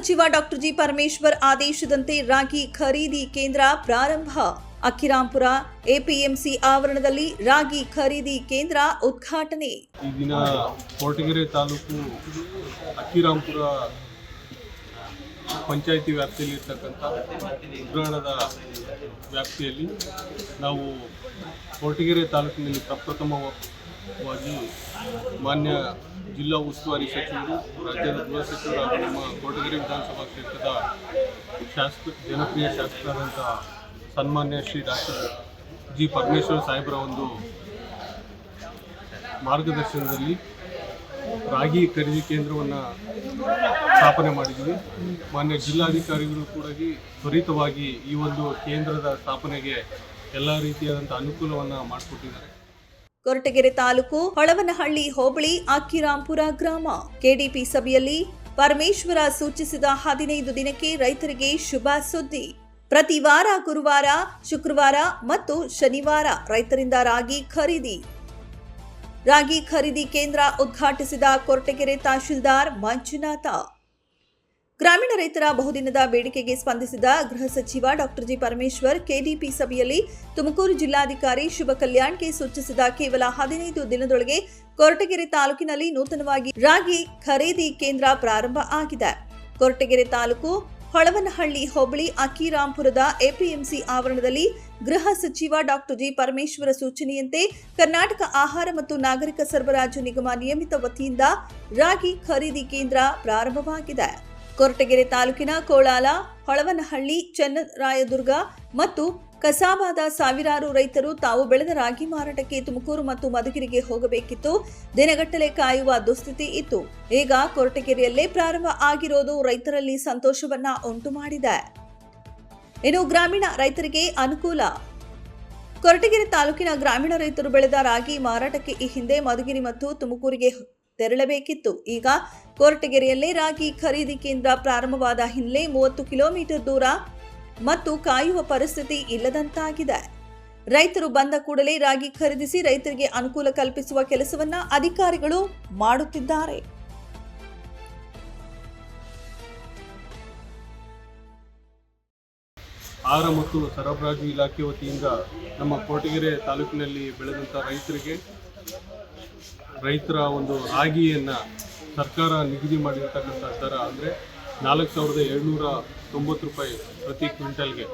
ಸಚಿವ doctor G Parameshwar ಆದೇಶದಂತೆ ರಾಗಿ ಖರೀದಿ ಕೇಂದ್ರ ಪ್ರಾರಂಭ. ಅಕ್ಕಿರಾಂಪುರ, ಎಪಿಎಂಸಿ ಆವರಣದಲ್ಲಿ ರಾಗಿ ಖರೀದಿ ಕೇಂದ್ರ ಉದ್ಘಾಟನೆ. ಈ ದಿನ ಕೊರಟಗೆರೆ ತಾಲೂಕು ಅಕ್ಕಿರಾಂಪುರ ಪಂಚಾಯಿತಿ ವ್ಯಾಪ್ತಿಯಲ್ಲಿ ಇರ್ತಕ್ಕಂಥ ಉಗ್ರಾಣದ ವ್ಯಾಪ್ತಿಯಲ್ಲಿ ನಾವು ಕೋಟಗೆರೆ ತಾಲೂಕಿನಲ್ಲಿ ಮಾನ್ಯ ಜಿಲ್ಲಾ ಉಸ್ತುವಾರಿ ಸಚಿವರು, ರಾಜ್ಯದ ಗೃಹ ನಮ್ಮ ಕೋಟಗಿರಿ ವಿಧಾನಸಭಾ ಕ್ಷೇತ್ರದ ಶಾಸಕ, ಜನಪ್ರಿಯ ಶಾಸಕರಾದಂಥ ಸನ್ಮಾನ್ಯ ಶ್ರೀ ಡಾಕ್ಟರ್ ಜಿ ಪರಮೇಶ್ವರ ಸಾಹೇಬರ ಒಂದು ಮಾರ್ಗದರ್ಶನದಲ್ಲಿ ರಾಗಿ ಖರೀದಿ ಕೇಂದ್ರವನ್ನು ಸ್ಥಾಪನೆ ಮಾಡಿದ್ದೀವಿ ಮಾನ್ಯ ಜಿಲ್ಲಾಧಿಕಾರಿಗಳು ಕೂಡ ತ್ವರಿತವಾಗಿ ಈ ಒಂದು ಕೇಂದ್ರದ ಸ್ಥಾಪನೆಗೆ ಎಲ್ಲ ರೀತಿಯಾದಂಥ ಅನುಕೂಲವನ್ನು ಮಾಡಿಕೊಟ್ಟಿದ್ದಾರೆ. ಕೊರಟಗೆರೆ ತಾಲೂಕು ಹೊಳವನಹಳ್ಳಿ ಹೋಬಳಿ ಅಕ್ಕಿರಾಂಪುರ ಗ್ರಾಮ. ಕೆಡಿಪಿ ಸಭೆಯಲ್ಲಿ ಪರಮೇಶ್ವರ ಸೂಚಿಸಿದ ಹದಿನೈದು ದಿನಕ್ಕೆ ರೈತರಿಗೆ ಶುಭ ಸುದ್ದಿ. ಪ್ರತಿ ವಾರ ಗುರುವಾರ, ಶುಕ್ರವಾರ ಮತ್ತು ಶನಿವಾರ ರೈತರಿಂದ ರಾಗಿ ಖರೀದಿ. ರಾಗಿ ಖರೀದಿ ಕೇಂದ್ರ ಉದ್ಘಾಟಿಸಿದ ಕೊರಟಗೆರೆ ತಹಶೀಲ್ದಾರ್ ಮಂಜುನಾಥ. ಗ್ರಾಮೀಣ ರೈತರ ಬಹುದಿನದ ಬೇಡಿಕೆಗೆ ಸ್ಪಂದಿಸಿದ ಗೃಹ ಸಚಿವ ಡಾಕ್ಟರ್ ಜಿ ಪರಮೇಶ್ವರ್ ಕೆಡಿಪಿ ಸಭೆಯಲ್ಲಿ ತುಮಕೂರು ಜಿಲ್ಲಾಧಿಕಾರಿ ಶುಭ ಕಲ್ಯಾಣ್ಗೆ ಸೂಚಿಸಿದ ಕೇವಲ ಹದಿನೈದು ದಿನದೊಳಗೆ ಕೊರಟಗೆರೆ ತಾಲೂಕಿನಲ್ಲಿ ನೂತನವಾಗಿ ರಾಗಿ ಖರೀದಿ ಕೇಂದ್ರ ಪ್ರಾರಂಭ ಆಗಿದೆ. ಕೊರಟಗೆರೆ ತಾಲೂಕು ಹೊಳವನಹಳ್ಳಿ ಹೋಬಳಿ ಅಕ್ಕಿರಾಂಪುರದ ಎಪಿಎಂಸಿ ಆವರಣದಲ್ಲಿ ಗೃಹ ಸಚಿವ ಡಾಕ್ಟರ್ ಜಿ ಪರಮೇಶ್ವರ ಸೂಚನೆಯಂತೆ ಕರ್ನಾಟಕ ಆಹಾರ ಮತ್ತು ನಾಗರಿಕ ಸರಬರಾಜು ನಿಗಮ ನಿಯಮಿತ ವತಿಯಿಂದ ರಾಗಿ ಖರೀದಿ ಕೇಂದ್ರ ಪ್ರಾರಂಭವಾಗಿದೆ. ಕೊರಟಗೆರೆ ತಾಲೂಕಿನ ಕೋಳಾಲ ಹೊಳವನಹಳ್ಳಿ, ಚನ್ನರಾಯದುರ್ಗ ಮತ್ತು ಕಸಾಬಾದ ಸಾವಿರಾರು ರೈತರು ತಾವು ಬೆಳೆದ ರಾಗಿ ಮಾರಾಟಕ್ಕೆ ತುಮಕೂರು ಮತ್ತು ಮಧುಗಿರಿಗೆ ಹೋಗಬೇಕಿತ್ತು. ದಿನಗಟ್ಟಲೆ ಕಾಯುವ ದುಸ್ಥಿತಿ ಇತ್ತು. ಈಗ ಕೊರಟಗೆರೆಯಲ್ಲೇ ಪ್ರಾರಂಭ ಆಗಿರೋದು ರೈತರಲ್ಲಿ ಸಂತೋಷವನ್ನ ಉಂಟು ಮಾಡಿದೆ. ಇನ್ನು ಗ್ರಾಮೀಣ ರೈತರಿಗೆ ಅನುಕೂಲ. ಕೊರಟಗೆರೆ ತಾಲೂಕಿನ ಗ್ರಾಮೀಣ ರೈತರು ಬೆಳೆದ ರಾಗಿ ಮಾರಾಟಕ್ಕೆ ಈ ಹಿಂದೆ ಮಧುಗಿರಿ ಮತ್ತು ತುಮಕೂರಿಗೆ ತೆರಳಬೇಕಿತ್ತು. ಈಗ ಕೊರಟಗೆರೆಯಲ್ಲೇ ರಾಗಿ ಖರೀದಿ ಕೇಂದ್ರ ಪ್ರಾರಂಭವಾದ ಹಿನ್ನೆಲೆ ಮೂವತ್ತು ಕಿಲೋಮೀಟರ್ ದೂರ ಮತ್ತು ಕಾಯುವ ಪರಿಸ್ಥಿತಿ ಇಲ್ಲದಂತಾಗಿದೆ. ರೈತರು ಬಂದ ಕೂಡಲೇ ರಾಗಿ ಖರೀದಿಸಿ ರೈತರಿಗೆ ಅನುಕೂಲ ಕಲ್ಪಿಸುವ ಕೆಲಸವನ್ನ ಅಧಿಕಾರಿಗಳು ಮಾಡುತ್ತಿದ್ದಾರೆ. ಆಹಾರ ಮತ್ತು ಸರಬರಾಜು ಇಲಾಖೆ ವತಿಯಿಂದ ನಮ್ಮ ಕೋಟಗೆರೆ ತಾಲೂಕಿನಲ್ಲಿ ಬೆಳೆದಂಥ ರೈತರಿಗೆ ರೈತರ ಒಂದು ರಾಗಿಯನ್ನು ಸರ್ಕಾರ ನಿಗದಿ ಮಾಡಿರ್ತಕ್ಕಂಥ ದರ ಅಂದರೆ ನಾಲ್ಕು ಸಾವಿರದ ಏಳ್ನೂರ ತೊಂಬತ್ತು ರೂಪಾಯಿ ಪ್ರತಿ ಕ್ವಿಂಟಲ್ಗೆ.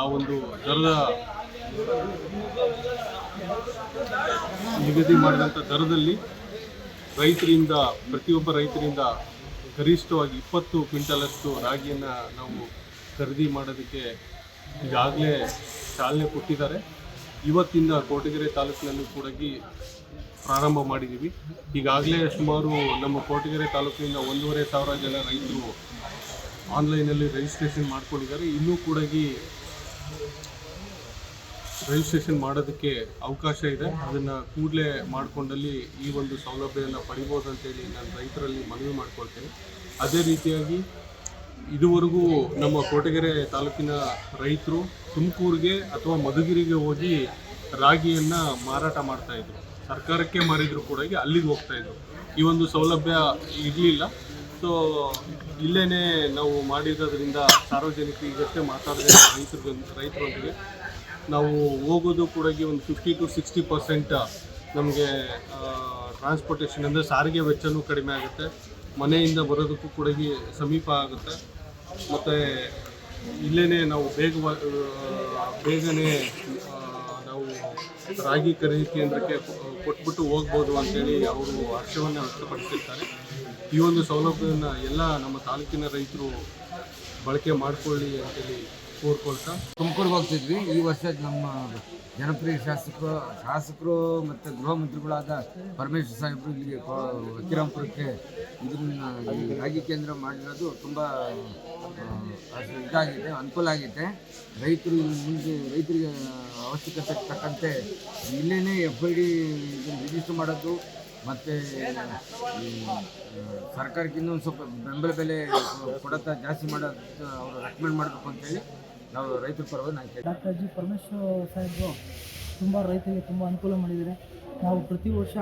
ಆ ಒಂದು ದರದ ನಿಗದಿ ಮಾಡಿದಂಥ ದರದಲ್ಲಿ ರೈತರಿಂದ, ಪ್ರತಿಯೊಬ್ಬ ರೈತರಿಂದ ಗರಿಷ್ಠವಾಗಿ ಇಪ್ಪತ್ತು ಕ್ವಿಂಟಲಷ್ಟು ರಾಗಿಯನ್ನು ನಾವು ಖರೀದಿ ಮಾಡೋದಕ್ಕೆ ಈಗಾಗಲೇ ಚಾಲನೆ ಕೊಟ್ಟಿದ್ದಾರೆ. ಇವತ್ತಿಂದ ಕೋಟಗೆರೆ ತಾಲೂಕಿನಲ್ಲೂ ಕೂಡ ಪ್ರಾರಂಭ ಮಾಡಿದ್ದೀವಿ. ಈಗಾಗಲೇ ಸುಮಾರು ನಮ್ಮ ಕೋಟಗೆರೆ ತಾಲೂಕಿನಿಂದ ಒಂದೂವರೆ ಸಾವಿರ ಜನ ರೈತರು ಆನ್ಲೈನಲ್ಲಿ ರಿಜಿಸ್ಟ್ರೇಷನ್ ಮಾಡ್ಕೊಂಡಿದ್ದಾರೆ. ಇನ್ನೂ ಕೂಡ ರಿಜಿಸ್ಟ್ರೇಷನ್ ಮಾಡೋದಕ್ಕೆ ಅವಕಾಶ ಇದೆ. ಅದನ್ನು ಕೂಡಲೇ ಮಾಡಿಕೊಂಡಲ್ಲಿ ಈ ಒಂದು ಸೌಲಭ್ಯವನ್ನು ಪಡಿಬೋದು ಅಂತೇಳಿ ನಾನು ರೈತರಲ್ಲಿ ಮನವಿ ಮಾಡ್ಕೊಳ್ತೇನೆ. ಅದೇ ರೀತಿಯಾಗಿ ಇದುವರೆಗೂ ನಮ್ಮ ಕೋಟಗೆರೆ ತಾಲೂಕಿನ ರೈತರು ತುಮಕೂರಿಗೆ ಅಥವಾ ಮಧುಗಿರಿಗೆ ಹೋಗಿ ರಾಗಿಯನ್ನು ಮಾರಾಟ ಮಾಡ್ತಾ ಇದ್ರು. ಸರ್ಕಾರಕ್ಕೆ ಮಾರಿದ್ರು ಕೂಡ ಅಲ್ಲಿಗೆ ಹೋಗ್ತಾ ಇದ್ರು. ಈ ಒಂದು ಸೌಲಭ್ಯ ಇರಲಿಲ್ಲ. ಸೊ ಇಲ್ಲೇ ನಾವು ಮಾಡಿರೋದ್ರಿಂದ ಸಾರ್ವಜನಿಕರಿಗಷ್ಟೇ ಮಾತಾಡಿದೆ ರೈತರ ರೈತರೊಂದಿಗೆ. ನಾವು ಹೋಗೋದು ಕೂಡ ಒಂದು ಫಿಫ್ಟಿ ಟು ಸಿಕ್ಸ್ಟಿ ಪರ್ಸೆಂಟ್ ನಮಗೆ ಟ್ರಾನ್ಸ್ಪೋರ್ಟೇಷನ್ ಅಂದರೆ ಸಾರಿಗೆ ವೆಚ್ಚವೂ ಕಡಿಮೆ ಆಗುತ್ತೆ. ಮನೆಯಿಂದ ಬರೋದಕ್ಕೂ ಕೂಡ ಸಮೀಪ ಆಗುತ್ತೆ. ಮತ್ತು ಇಲ್ಲೇ ನಾವು ಬೇಗ ಬೇಗನೆ ರಾಗಿ ಖರೀದಿ ಕೇಂದ್ರಕ್ಕೆ ಕೊಟ್ಬಿಟ್ಟು ಹೋಗ್ಬೋದು ಅಂತೇಳಿ ಅವರು ಹರ್ಷವನ್ನು ವ್ಯಕ್ತಪಡಿಸಿರ್ತಾರೆ. ಈ ಒಂದು ಸೌಲಭ್ಯವನ್ನು ಎಲ್ಲ ನಮ್ಮ ತಾಲೂಕಿನ ರೈತರು ಬಳಕೆ ಮಾಡಿಕೊಳ್ಳಿ ಅಂತೇಳಿ ಕೋರ್ಕೊಳ್ತಾ. ತುಮಕೂರಿಗೆ ಹೋಗ್ತಿದ್ವಿ. ಈ ವರ್ಷ ನಮ್ಮ ಜನಪ್ರಿಯ ಶಾಸಕರು ಶಾಸಕರು ಮತ್ತು ಗೃಹ ಮಂತ್ರಿಗಳಾದ ಪರಮೇಶ್ವರ್ ಸಾಹೇಬರು ಇಲ್ಲಿಗೆ ಕೋ- ಅಕ್ಕಿರಾಂಪುರಕ್ಕೆ ಇದನ್ನ ರಾಗಿ ಕೇಂದ್ರ ಮಾಡಿರೋದು ತುಂಬ ಇದಾಗಿದೆ, ಅನುಕೂಲ ಆಗಿದೆ. ರೈತರು ಮುಂದೆ, ರೈತರಿಗೆ ಅವಶ್ಯಕತೆ ತಕ್ಕಂತೆ ಇಲ್ಲೇ ಎಫ್ ಐ ಡಿ ಇದನ್ನು ರಿಜಿಸ್ಟರ್ ಮಾಡೋದು ಮತ್ತು ಒಂದು ಸರ್ಕಾರಕ್ಕೆ ಇನ್ನೊಂದು ಸ್ವಲ್ಪ ಬೆಂಬಲ ಬೆಲೆ ಕೊಡತ್ತ ಜಾಸ್ತಿ ಮಾಡೋದು ಅವರು ರೆಕಮೆಂಡ್ ಮಾಡಬೇಕು ಅಂತೇಳಿ ನಾವು ರೈತರ ಪರವಾಗಿ ನಾನು. ಡಾಕ್ಟರ್ ಜಿ ಪರಮೇಶ್ವರ್ ಸಾಹೇಬರು ತುಂಬ ರೈತರಿಗೆ ತುಂಬ ಅನುಕೂಲ ಮಾಡಿದ್ದಾರೆ. ನಾವು ಪ್ರತಿ ವರ್ಷ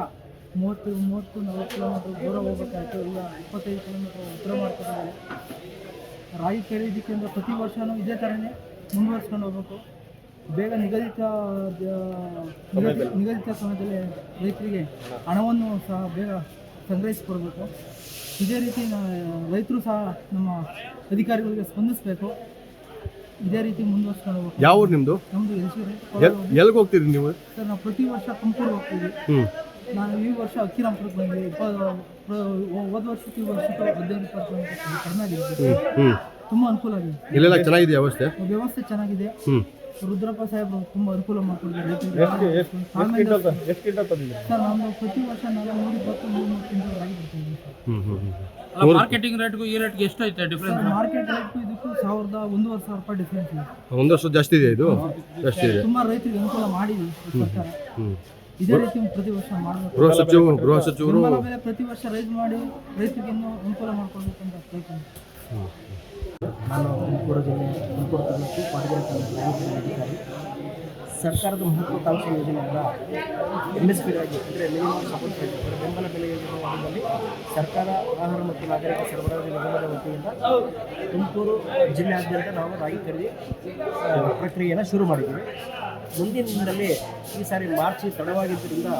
ಮೂವತ್ತು ಮೂವತ್ತು ನಲವತ್ತು ಕಿಲೋಮೀಟ್ರ್ ದೂರ ಹೋಗಬೇಕಾಯಿತು. ಇಲ್ಲ ಇಪ್ಪತ್ತೈದು ಕಿಲೋಮೀಟ್ರ್ ಉತ್ತರ ಮಾಡ್ಕೊಂಡಿದ್ದಾರೆ ರಾಯಿ ಖರೀದಿ ಕೇಂದ್ರ ಪ್ರತಿ ವರ್ಷವೂ ಇದೇ ಥರನೇ ಮುಂದುವರ್ಸ್ಕೊಂಡು ಹೋಗಬೇಕು. ಬೇಗ ನಿಗದಿತ ನಿಗದಿತ ಸಮಯದಲ್ಲಿ ರೈತರಿಗೆ ಹಣವನ್ನು ಸಹ ಬೇಗ ಸಂಗ್ರಹಿಸಿಕೊಡ್ಬೇಕು. ಇದೇ ರೀತಿ ರೈತರು ಸಹ ನಮ್ಮ ಅಧಿಕಾರಿಗಳಿಗೆ ಸ್ಪಂದಿಸಬೇಕು. ಇದೇ ರೀತಿ ಮುಂದುವರ್ಸ್ಕೊಂಡು ಹೋಗ್ಬೇಕು. ಯಾವ ಊರು ನಿಮ್ಮದು ನಮ್ಮದು ಎಲ್ಸಿರಿ. ಎಲ್ಲಿಗೆ ಹೋಗ್ತೀರಿ ನೀವು? ಸರ್ ನಾವು ಪ್ರತಿ ವರ್ಷ ತುಮಕೂರು ಹೋಗ್ತೀವಿ. ಹ್ಞೂ ನಾನು ಈ ವರ್ಷ ಅಕ್ಕಿರಾಮಪುರಕ್ಕೆ ಬಂದೆ ಇಪ್ಪ ಹೋದ ವರ್ಷಕ್ಕೆ ಈ ವರ್ಷಕ್ಕೆ ಹದಿನೈದು ಇಪ್ಪತ್ತು ಕಡಿಮೆ ಆಗಿದೆ. ಹ್ಞೂ ತುಂಬ ಅನುಕೂಲ ಆಗಿದೆ. ಇಲ್ಲೆಲ್ಲ ಚೆನ್ನಾಗಿದೆ ವ್ಯವಸ್ಥೆ? ವ್ಯವಸ್ಥೆ ಚೆನ್ನಾಗಿದೆ. ಹ್ಞೂ ರುದ್ರಪ್ಪ ಸಾಹೇಬ್ರು ತುಂಬ ಅನುಕೂಲ ಸರ್ ಪ್ರತಿ ವರ್ಷ ನಾನು ನೂರ ಇಪ್ಪತ್ತು ನೂರ ಮೂವತ್ತು ಕ್ವಿಂಟಲ್ ರಾಗಿ ಬರ್ತಿದ್ದೀವಿ ಸರ್. ಹ್ಞೂ ಹ್ಞೂ ಹ್ಞೂ ಮಾರ್ಕೆಟಿಂಗ್ ರೇಟ್ಗೂ ಈ ರೇಟ್ಗೆ ಡಿಫ್ರೆನ್ಸ್ ಸರ್ ಮಾರ್ಕೆಟ್ ರೇಟ್ ಇದಕ್ಕೂ ಸಾವಿರದ ಒಂದೂವರೆ ಸಾವಿರ ರೂಪಾಯಿ ಡಿಫ್ರೆನ್ಸ್ ಇದೆ. ಒಂದು ವರ್ಷ ಜಾಸ್ತಿ ಇದೆ ಇದು? ಜಾಸ್ತಿ ಇದೆ. ತುಂಬ ರೈತರಿಗೆ ಅನುಕೂಲ ಮಾಡಿ ಸರ್ಕಾರ. ಹ್ಞೂ ಇದೇ ರೀತಿ ಪ್ರತಿ ವರ್ಷ ಮಾಡಬೇಕು. ಗೃಹ ಸಚಿವರು ಗೃಹ ಸಚಿವರು ಬೆಂಬಲ ಬೆಲೆ ಪ್ರತಿ ವರ್ಷ ರೈಸ್ ಮಾಡಿ ರೈತರಿಗೆ ಇನ್ನೂ ಅನುಕೂಲ ಮಾಡ್ಕೊಳ್ಬೇಕಂತ ಪ್ರಯತ್ನ ನಾನು ತುಮಕೂರು ಜಿಲ್ಲೆ, ತುಮಕೂರು ತಾಲೂಕು ಪಾಟಗೇರಿ ತಾಲೂಕು ಅಧಿಕಾರಿ. ಸರ್ಕಾರದ ಮಹತ್ವಾಕಾಂಕ್ಷಿ ಯೋಜನೆಯಾದ ಎಂ ಎಸ್ ಪಿಗಾಗಿ ಅಂದರೆ ಮಿನಿಮಮ್ ಸಪೋರ್ಟ್ ಅಂದರೆ ಬೆಂಬಲ ಬೆಲೆ ಯೋಜನೆ ಅಡಿಯಲ್ಲಿ ಸರ್ಕಾರ, ಆಹಾರ ಮತ್ತು ನಾಗರಿಕ ಸರಬರಾಜು ನಿಗಮದ ವತಿಯಿಂದ ತುಮಕೂರು ಜಿಲ್ಲೆಯಾದ್ಯಂತ ನಾವು ರಾಗಿ ಖರೀದಿ ಪ್ರಕ್ರಿಯೆಯನ್ನು ಶುರು ಮಾಡಿದ್ದೀವಿ. ಮುಂದಿನ ದಿನದಲ್ಲಿ ಈ ಸಾರಿ ಮಾರ್ಚ್ ತಡವಾಗಿದ್ದರಿಂದ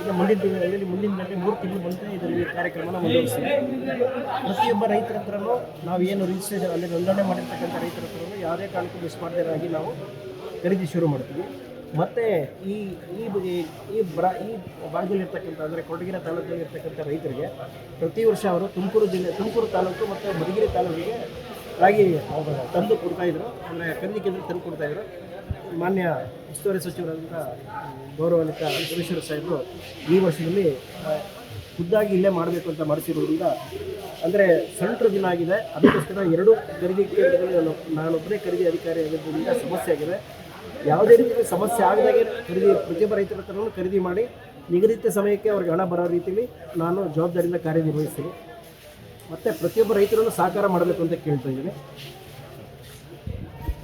ಈಗ ಮುಂದಿನ ದಿನಗಳಲ್ಲಿ ಮುಂದಿನ ದಿನದಲ್ಲಿ ಮೂರು ತಿಂಗಳು ಬಂದರೆ ಇದರಲ್ಲಿ ಕಾರ್ಯಕ್ರಮನ ಮುಂದುವರಿಸ್ತೀವಿ ಪ್ರತಿಯೊಬ್ಬ ರೈತರ ಹತ್ರನೂ ನಾವು ಏನು ರಿಜಿಸ್ಟ್ರೇಷನ್ ಅಲ್ಲಿ ನೋಂದಣಿ ಮಾಡಿರ್ತಕ್ಕಂಥ ರೈತರ ಹತ್ರನೂ ಯಾವುದೇ ಕಾರಣಕ್ಕೂ ಮಿಸ್ ಮಾಡದೇನಾಗಿ ನಾವು ಖರೀದಿ ಶುರು ಮಾಡ್ತೀವಿ. ಮತ್ತು ಈ ಈ ಈ- ಬ್ರಾ, ಈ ಭಾಗದಲ್ಲಿರ್ತಕ್ಕಂಥ, ಅಂದರೆ ಕೊಡಗಿನ ತಾಲೂಕಿನಲ್ಲಿ ಇರ್ತಕ್ಕಂಥ ರೈತರಿಗೆ ಪ್ರತಿ ವರ್ಷ ಅವರು ತುಮಕೂರು ಜಿಲ್ಲೆ, ತುಮಕೂರು ತಾಲೂಕು ಮತ್ತು ಮಧುಗಿರಿ ತಾಲೂಕಿಗೆ ರಾಗಿ ತಂದು ಕೊಡ್ತಾಯಿದ್ರು ಅಂದರೆ ಖರೀದಿ ಕೇಂದ್ರ ತಂದು ಕೊಡ್ತಾಯಿದ್ರು ಮಾನ್ಯ ಉಸ್ತುವಾರಿ ಸಚಿವರಾದಂಥ ಗೌರವಾನ್ವಿತ ಸುರೇಶ್ವರ ಸಾಹೇಬರು ಈ ವರ್ಷದಲ್ಲಿ ಖುದ್ದಾಗಿ ಇಲ್ಲೇ ಮಾಡಬೇಕು ಅಂತ ಮಾಡಿಸಿರೋದ್ರಿಂದ ಅಂದರೆ ಸೆಂಟ್ರ್ ದಿನ ಆಗಿದೆ. ಅದಕ್ಕೋಸ್ಕರ ಎರಡು ಖರೀದಿ ಕೇಂದ್ರಗಳು ನಾನು ನಾನೊಬ್ಬನೇ ಖರೀದಿ ಅಧಿಕಾರಿ ಆಗಿದ್ದರಿಂದ ಸಮಸ್ಯೆ ಆಗಿದೆ. ಯಾವುದೇ ರೀತಿಯ ಸಮಸ್ಯೆ ಆಗದಾಗೆ ಖರೀದಿ, ಪ್ರತಿಯೊಬ್ಬ ರೈತರ ಹತ್ರನೂ ಖರೀದಿ ಮಾಡಿ, ನಿಗದಿತ ಸಮಯಕ್ಕೆ ಅವ್ರಿಗೆ ಹಣ ಬರೋ ರೀತಿಯಲ್ಲಿ ನಾನು ಜವಾಬ್ದಾರಿಯಿಂದ ಕಾರ್ಯನಿರ್ವಹಿಸ್ತೀನಿ. ಮತ್ತು ಪ್ರತಿಯೊಬ್ಬ ರೈತರನ್ನು ಸಹಕಾರ ಮಾಡಬೇಕು ಅಂತ ಕೇಳ್ತಾ ಇದ್ದೀನಿ.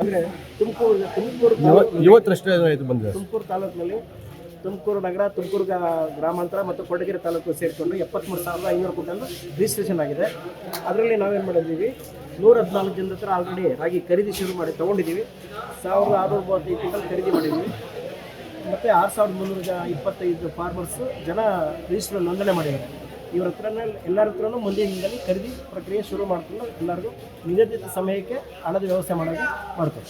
ಅಂದರೆ ತುಮಕೂರು ತುಮಕೂರು ಇವತ್ತಷ್ಟೇ ಬಂದಿದೆ. ತುಮಕೂರು ತಾಲೂಕಿನಲ್ಲಿ ತುಮಕೂರು ನಗರ ತುಮಕೂರು ಗ್ರಾಮಾಂತರ ಮತ್ತು ಕೊಡಗಿರಿ ತಾಲೂಕು ಸೇರಿಕೊಂಡು ಎಪ್ಪತ್ತ್ಮೂರು ಸಾವಿರದ ಐನೂರು ಕುಂಟಲ್ ರಿಜಿಸ್ಟ್ರೇಷನ್ ಆಗಿದೆ. ಅದರಲ್ಲಿ ನಾವೇನು ಮಾಡಿದ್ದೀವಿ ನೂರ ಹದಿನಾಲ್ಕು ಜನ ಹತ್ರ ಆಲ್ರೆಡಿ ರಾಗಿ ಖರೀದಿ ಶುರು ಮಾಡಿ ತೊಗೊಂಡಿದ್ದೀವಿ. ಸಾವಿರದ ಆರುನೂರ ಮೂವತ್ತೈದು ತಿಂಗಳು ಖರೀದಿ ಮಾಡಿದ್ದೀವಿ. ಮತ್ತು ಆರು ಸಾವಿರದ ಮುನ್ನೂರ ಇಪ್ಪತ್ತೈದು ಫಾರ್ಮರ್ಸು ಜನ ರಿಜಿಸ್ಟ್ರಲ್ಲಿ ನೋಂದಣಿ ಮಾಡಿದ್ದಾರೆ. ಇವ್ರ ಹತ್ರನೇ, ಎಲ್ಲರ ಹತ್ರನೂ ಮುಂದಿನ ದಿನದಲ್ಲಿ ಖರೀದಿ ಪ್ರಕ್ರಿಯೆ ಶುರು ಮಾಡಿಕೊಂಡು ಎಲ್ಲರಿಗೂ ನಿಗದಿತ ಸಮಯಕ್ಕೆ ಹಣದ ವ್ಯವಸ್ಥೆ ಮಾಡೋದು ಮಾಡ್ತಾರೆ